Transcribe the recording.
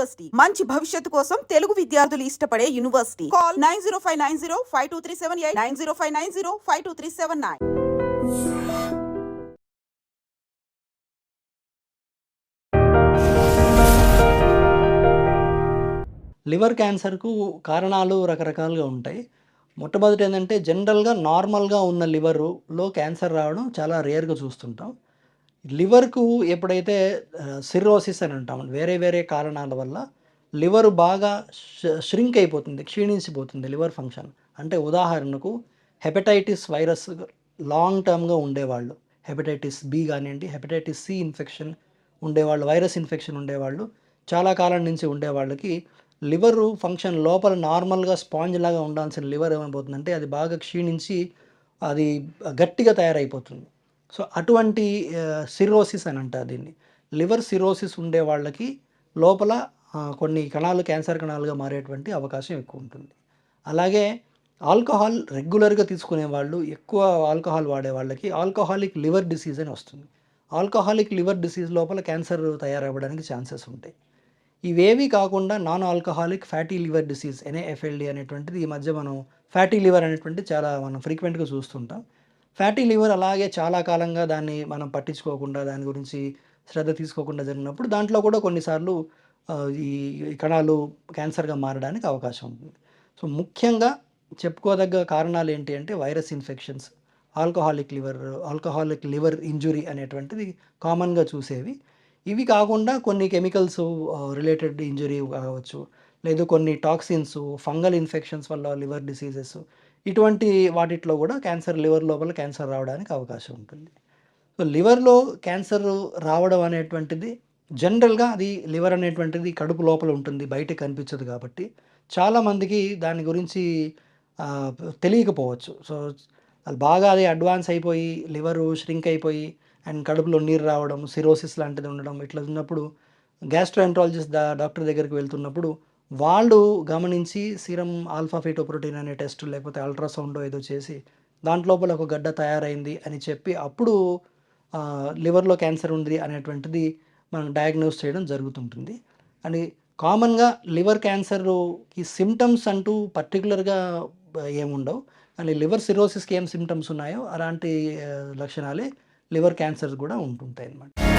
University మంచి భవిష్యత్తు కోసం తెలుగు విద్యార్థులు ఇష్టపడే university call nine zero five nine zero five two three seven eight nine zero five nine zero five two three seven nine. Liver క్యాన్సర్కు కారణాలు రకరకాలుగా ఉంటాయి. మొట్టమొదటి ఏంటంటే జనరల్గా నార్మల్గా ఉన్న లివర్లో క్యాన్సర్ రావడం చాలా రేర్గా చూస్తుంటాం. లివర్కు ఎప్పుడైతే సిర్రోసిస్ అని అంటాం వేరే వేరే కారణాల వల్ల లివర్ బాగా ష్రింక్ అయిపోతుంది క్షీణించిపోతుంది లివర్ ఫంక్షన్. అంటే ఉదాహరణకు హెపటైటిస్ వైరస్ లాంగ్ టర్మ్గా ఉండేవాళ్ళు హెపటైటిస్ బి కానివ్వండి హెపటైటిస్ సి ఇన్ఫెక్షన్ ఉండేవాళ్ళు వైరస్ ఇన్ఫెక్షన్ ఉండేవాళ్ళు చాలా కాలం నుంచి ఉండేవాళ్ళకి లివర్ ఫంక్షన్ లోపల నార్మల్గా స్పాంజ్ లాగా ఉండాల్సిన లివర్ ఏమైపోతుందంటే అది బాగా క్షీణించి అది గట్టిగా తయారైపోతుంది. సో అటువంటి సిరోసిస్ అని అంటారు దీన్ని. లివర్ సిరోసిస్ ఉండే వాళ్ళకి లోపల కొన్ని కణాలు క్యాన్సర్ కణాలుగా మారేటువంటి అవకాశం ఎక్కువ ఉంటుంది. అలాగే ఆల్కహాల్ రెగ్యులర్గా తీసుకునే వాళ్ళు ఎక్కువ ఆల్కహాల్ వాడే వాళ్ళకి ఆల్కహాలిక్ లివర్ డిసీజ్ అని వస్తుంది. ఆల్కహాలిక్ లివర్ డిసీజ్ లోపల క్యాన్సర్ తయారవ్వడానికి ఛాన్సెస్ ఉంటాయి. ఇవేవి కాకుండా non alcoholic fatty liver disease NAFLD అనేటువంటిది ఈ మధ్య మనం ఫ్యాటీ లివర్ అనేటువంటి చాలా మనం ఫ్రీక్వెంట్గా చూస్తుంటాం. ఫ్యాటీ లివర్ అలాగే చాలా కాలంగా దాన్ని మనం పట్టించుకోకుండా దాని గురించి శ్రద్ధ తీసుకోకుండా జరిగినప్పుడు దాంట్లో కూడా కొన్నిసార్లు ఈ ఈ కణాలు క్యాన్సర్గా మారడానికి అవకాశం ఉంటుంది సో ముఖ్యంగా చెప్పుకోదగ్గ కారణాలు ఏంటి అంటే virus infections alcoholic liver alcoholic liver injury అనేటువంటిది కామన్గా చూసేవి. ఇవి కాకుండా కొన్ని కెమికల్స్ రిలేటెడ్ ఇంజురీ కావచ్చు లేదు కొన్ని టాక్సిన్స్ ఫంగల్ ఇన్ఫెక్షన్స్ వల్ల లివర్ డిసీజెస్ ఇటువంటి వాటిట్లో కూడా క్యాన్సర్ లివర్ లోపల క్యాన్సర్ రావడానికి అవకాశం ఉంటుంది. సో లివర్లో క్యాన్సర్ రావడం అనేటువంటిది జనరల్గా అది లివర్ అనేటువంటిది కడుపు లోపల ఉంటుంది బయట కనిపించదు కాబట్టి. చాలామందికి దాని గురించి తెలియకపోవచ్చు. సో అది బాగా అది అడ్వాన్స్ అయిపోయి లివరు ష్రింక్ అయిపోయి అండ్ కడుపులో నీరు రావడం సిరోసిస్ లాంటిది ఉండడం ఇట్లా ఉన్నప్పుడు గ్యాస్ట్రోఎంట్రాలజిస్ట్ దా డాక్టర్ దగ్గరికి వెళ్తున్నప్పుడు వాళ్ళు గమనించి సీరం ఆల్ఫా ఫీటోప్రోటీన్ అనే టెస్ట్ లేకపోతే అల్ట్రాసౌండ్ ఏదో చేసి దాంట్లోపల ఒక గడ్డ తయారైంది అని చెప్పి అప్పుడు లివర్లో క్యాన్సర్ ఉంది అనేటువంటిది మనం డయాగ్నోస్ చేయడం జరుగుతుంటుంది. అని కామన్గా లివర్ క్యాన్సర్కి సిమ్టమ్స్ అంటూ పర్టికులర్గా ఏముండవు. కానీ లివర్ సిరోసిస్కి ఏం సిమ్టమ్స్ ఉన్నాయో అలాంటి లక్షణాలే లివర్ క్యాన్సర్ కూడా ఉంటుంటాయి అన్నమాట